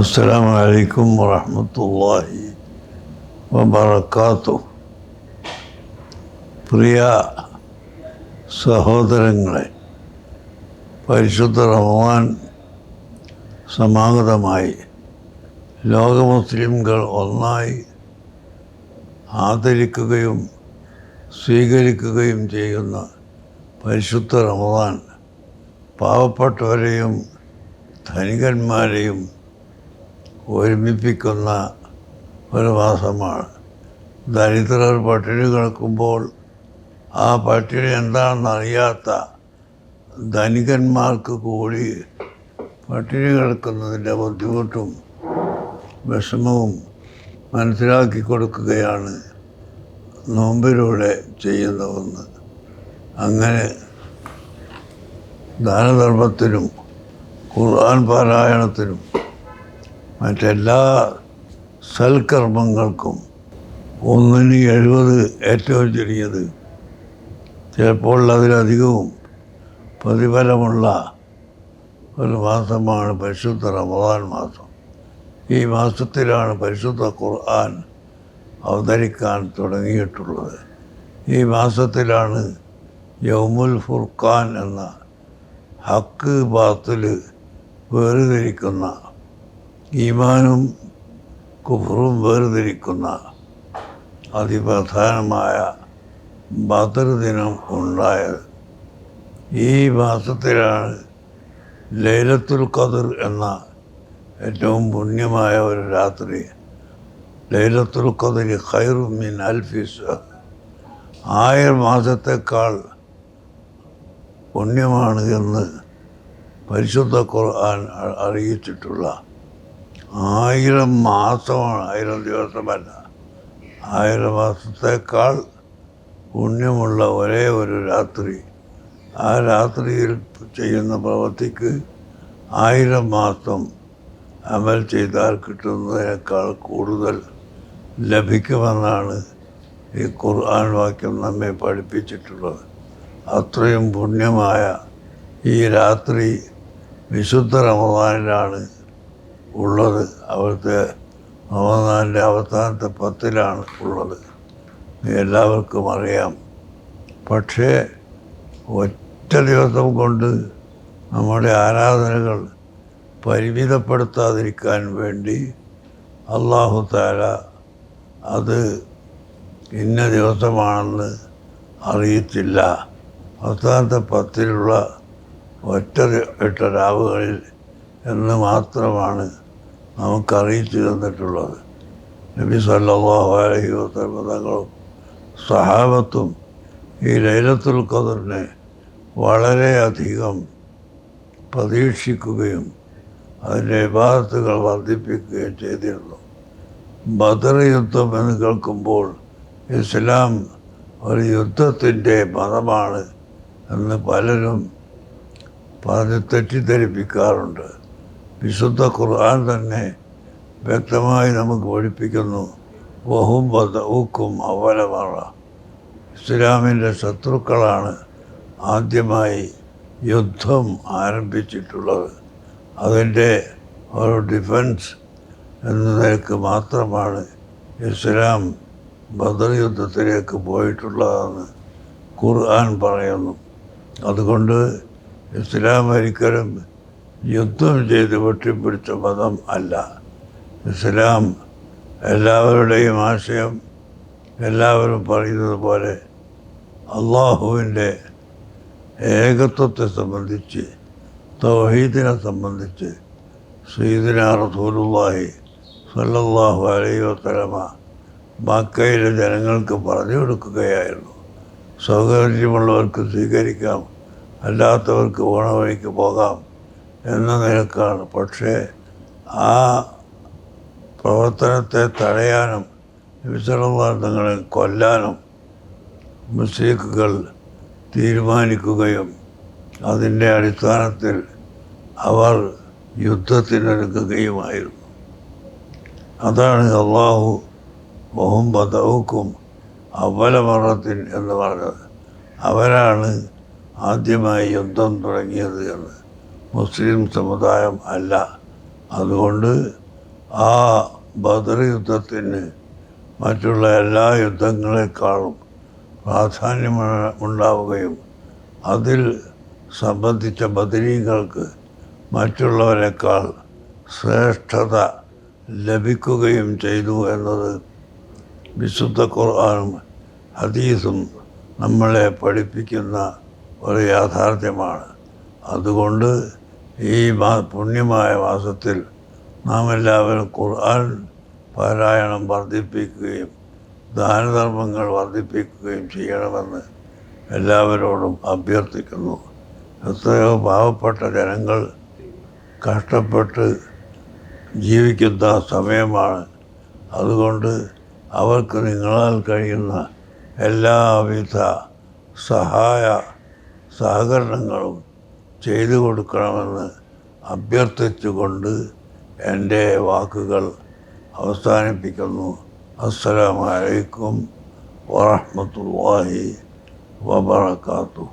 السلام عليكم ورحمة الله وبركاته പ്രിയ സഹോദരങ്ങളെ പരിശുദ്ധ റഹ്മാൻ സമാഗതമായി ലോക മുസ്ലിംകൾ ഒന്നായി ആദരിക്കുകയും സ്വീകരിക്കുകയും ചെയ്യുന്ന പരിശുദ്ധ റമദാൻ പാവപ്പെട്ടവരെയും ധനികന്മാരെയും ഒരുമിപ്പിക്കുന്ന ഒരു മാസമാണ്. ദരിദ്രർ പട്ടിണി കിടക്കുമ്പോൾ ആ പട്ടിണി എന്താണെന്ന് അറിയാത്ത ധനികന്മാർക്ക് കൂടി പട്ടിണി കിടക്കുന്നതിന്റെ ബുദ്ധിമുട്ടും വിഷമവും മനസ്സിലാക്കി കൊടുക്കുകയാണ് നോമ്പിലൂടെ ചെയ്യുന്നതെന്ന് അങ്ങനെ ദാനധർമ്മത്തിനും ഖുർആൻ പാരായണത്തിനും മറ്റെല്ലാ സൽക്കർമ്മങ്ങൾക്കും ഒന്നിന് എഴുപത് ഏറ്റവും ചുരുങ്ങിയത് ചിലപ്പോൾ അതിലധികവും പ്രതിഫലമുള്ള ഒരു മാസമാണ് പരിശുദ്ധ റമദാൻ മാസം. ഈ മാസത്തിലാണ് പരിശുദ്ധ ഖുർആൻ അവതരിക്കാൻ തുടങ്ങിയിട്ടുള്ളത്. ഈ മാസത്തിലാണ് യൗമുൽ ഫുർഖാൻ എന്ന ഹക്ക് ബാത്തിൽ വേർതിരിക്കുന്ന ഈമാനും കുഫറും വേർതിരിക്കുന്ന അതിപ്രധാനമായ ബദർ ദിനം ഉണ്ടായത് ഈ മാസത്തിലാണ് ലൈലത്തുൽ ഖദർ എന്ന ഏറ്റവും പുണ്യമായ ഒരു രാത്രി. ലൈലത്തുൽ ഖദരി ഖൈറു മിൻ അൽഫിസ് ആയിരം മാസത്തേക്കാൾ പുണ്യമാണ് എന്ന് പരിശുദ്ധ ഖുർആൻ അറിയിച്ചിട്ടുള്ള ആയിരം മാസമാണ് ആയിരം ദിവസമല്ല ആയിരം മാസത്തേക്കാൾ പുണ്യമുള്ള ഒരേ ഒരു രാത്രി. ആ രാത്രിയിൽ ചെയ്യുന്ന പ്രവൃത്തിക്ക് ആയിരം മാസം അമൽ ചെയ്താൽ കിട്ടുന്നതിനേക്കാൾ കൂടുതൽ ലഭിക്കുമെന്നാണ് ഈ ഖുർആൻ വാക്യം നമ്മെ പഠിപ്പിച്ചിട്ടുള്ളത്. അത്രയും പുണ്യമായ ഈ രാത്രി വിശുദ്ധ റമദാനിലാണ് ഉള്ളത്. അവിടുത്തെ റമദാനിന്റെ അവസാനത്തെ പത്തിലാണ് ഉള്ളത്. എല്ലാവർക്കും അറിയാം. പക്ഷേ ഒറ്റ ദിവസം കൊണ്ട് നമ്മുടെ ആരാധനകൾ പരിമിതപ്പെടുത്താതിരിക്കാൻ വേണ്ടി അള്ളാഹു താല അത് ഇന്ന ദിവസമാണെന്ന് അറിയത്തില്ല അവസാനത്തെ പത്തിലുള്ള ഒറ്റ എട്ട രാവുകളിൽ എന്ന് മാത്രമാണ് നമുക്ക് അറിയിച്ചു തന്നിട്ടുള്ളത് നബി സല്ലാഹു അലഹി വസ്ലങ്ങളും സഹാബത്തും ഈ ലൈലത്തുൽ ഖദറിനെ വളരെയധികം പ്രതീക്ഷിക്കുകയും അതിന്റെ വിഭാഗത്തുകൾ വർദ്ധിപ്പിക്കുകയും ചെയ്തിരുന്നു. ബദർ യുദ്ധം എന്ന് കേൾക്കുമ്പോൾ ഇസ്ലാം ഒരു യുദ്ധത്തിന്റെ മതമാണ് എന്ന് പലരും പറഞ്ഞ് തെറ്റിദ്ധരിപ്പിക്കാറുണ്ട്. വിശുദ്ധ ഖുർആൻ തന്നെ വ്യക്തമായി നമുക്ക് പഠിപ്പിക്കുന്നു. വഹും ബദൂക്കും അവലമറ ഇസ്ലാമിന്റെ ശത്രുക്കളാണ് ആദ്യമായി യുദ്ധം ആരംഭിച്ചിട്ടുള്ളത്. അതിന്റെ ഒരു ഡിഫൻസ് എന്ന നിലയ്ക്ക് മാത്രമാണ് ഇസ്ലാം ബദർ യുദ്ധത്തിലേക്ക് പോയിട്ടുള്ളതെന്ന് ഖുർആൻ പറയുന്നു. അതുകൊണ്ട് ഇസ്ലാം ഒരിക്കലും യുദ്ധം ചെയ്ത് വെട്ടിപ്പിടിച്ച മതം അല്ല. ഇസ്ലാം എല്ലാവരുടെയും ആശയം എല്ലാവരും പറയുന്നത് പോലെ അള്ളാഹുവിന്റെ ഏകത്വത്തെ സംബന്ധിച്ച് തൗഹീദിനെ സംബന്ധിച്ച് സീദിന റസൂലുള്ളാഹി സല്ലല്ലാഹു അലൈഹി വസ്ലമ മക്കയിലെ ജനങ്ങൾക്ക് പറഞ്ഞു കൊടുക്കുകയായിരുന്നു. സൗകര്യമുള്ളവർക്ക് സ്വീകരിക്കാം അല്ലാത്തവർക്ക് ഓണവഴിക്ക് പോകാം. എന്ന നിലക്കാണ്. പക്ഷേ ആ പ്രവർത്തനത്തെ തടയാനും വിസർവാദങ്ങളെ കൊല്ലാനും മുസ്ലിക്കുകൾ തീരുമാനിക്കുകയും അതിന്റെ അടിസ്ഥാനത്തിൽ അവർ യുദ്ധത്തിനൊരുക്കുകയുമായിരുന്നു അതാണ് അള്ളാഹു മുഹമ്മദൗക്കും അവലമറത്തിൻ എന്ന് പറഞ്ഞത്. അവരാണ് ആദ്യമായി യുദ്ധം തുടങ്ങിയത് എന്ന്. മുസ്ലിം സമുദായം അല്ല. അതുകൊണ്ട് ആ ബദർ യുദ്ധത്തിന് മറ്റുള്ള എല്ലാ യുദ്ധങ്ങളെക്കാളും പ്രാധാന്യം ഉണ്ടാവുകയും അതിൽ സംബന്ധിച്ച ബദരീകൾക്ക് മറ്റുള്ളവരെക്കാൾ ശ്രേഷ്ഠത ലഭിക്കുകയും ചെയ്തു എന്നത് വിശുദ്ധ ഖുർആാനും ഹദീസും നമ്മളെ പഠിപ്പിക്കുന്ന ഒരു യാഥാർത്ഥ്യമാണ്. അതുകൊണ്ട് ഈ പുണ്യമായ മാസത്തിൽ നാം എല്ലാവരും ഖുർആൻ പാരായണം വർദ്ധിപ്പിക്കുകയും ദാനധർമ്മങ്ങൾ വർദ്ധിപ്പിക്കുകയും ചെയ്യണമെന്ന് എല്ലാവരോടും അഭ്യർത്ഥിക്കുന്നു. എത്രയോ പാവപ്പെട്ട ജനങ്ങൾ കഷ്ടപ്പെട്ട് ജീവിക്കുന്ന സമയമാണ്. അതുകൊണ്ട് അവർക്ക് നിങ്ങളാൽ കഴിയുന്ന എല്ലാവിധ സഹായ സഹകരണങ്ങളും ചെയ്തു കൊടുക്കണമെന്ന് അഭ്യർത്ഥിച്ചുകൊണ്ട് എന്റെ വാക്കുകൾ അവസാനിപ്പിക്കുന്നു. അസ്സലാമലൈക്കും വറഹമത്തല്ലാഹി വബർക്കാത്തു